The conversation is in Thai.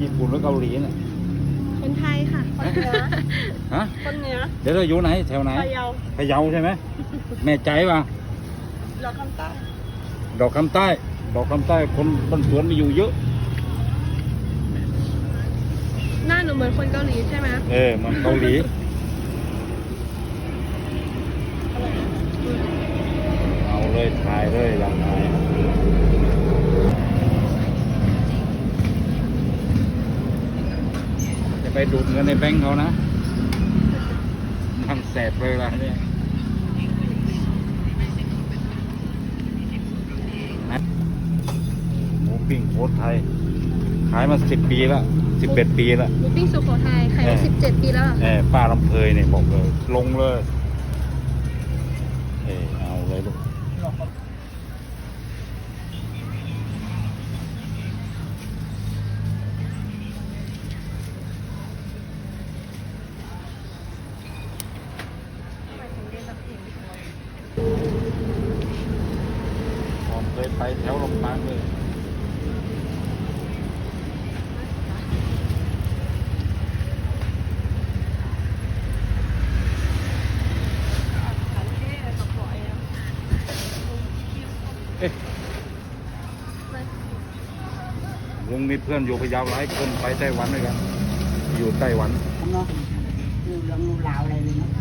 ญี่ปุ่นหรือเกาหลีเนี่ยคนไทยค่ะ คนเหนือฮะคนเหนือเดี๋ยวเราอยู่ไหน แถวไหนพะเยาพะเยาใช่ไหมแม่ใจป่ะเราคำใต้ ดอกคำใต้ ดอกคำใต้คนบ้านสวนมีอยู่เยอะ หน้าหนูเหมือนคนเกาหลีใช่ไหมเออมันเกาหลีเอาเลยถ่ายเลยอยากถ่า จะไปดูดเงินในแบงก์เขานะทำแสบเลยล่ะเนี่ยหมูปิ้งโคตรไทย ขายมาสิบปีแล้วสิบเอ็ดปีแล้วหมูปิ้งสุโขทัยขายมาเออสิบเจ็ดปีแล้วเหรอเออป้าลำเพยเนี่ยบอกเลย ลงเลย เออเอาเลยลูก ผมเคยไปแถวลำปางเลยเอ๊ะลุงมีเพื่อนอยู่พะเยาหลายคนไปไต้หวันด้วยกัน อยู่ไต้หวัน không nó như là ngu lào này nó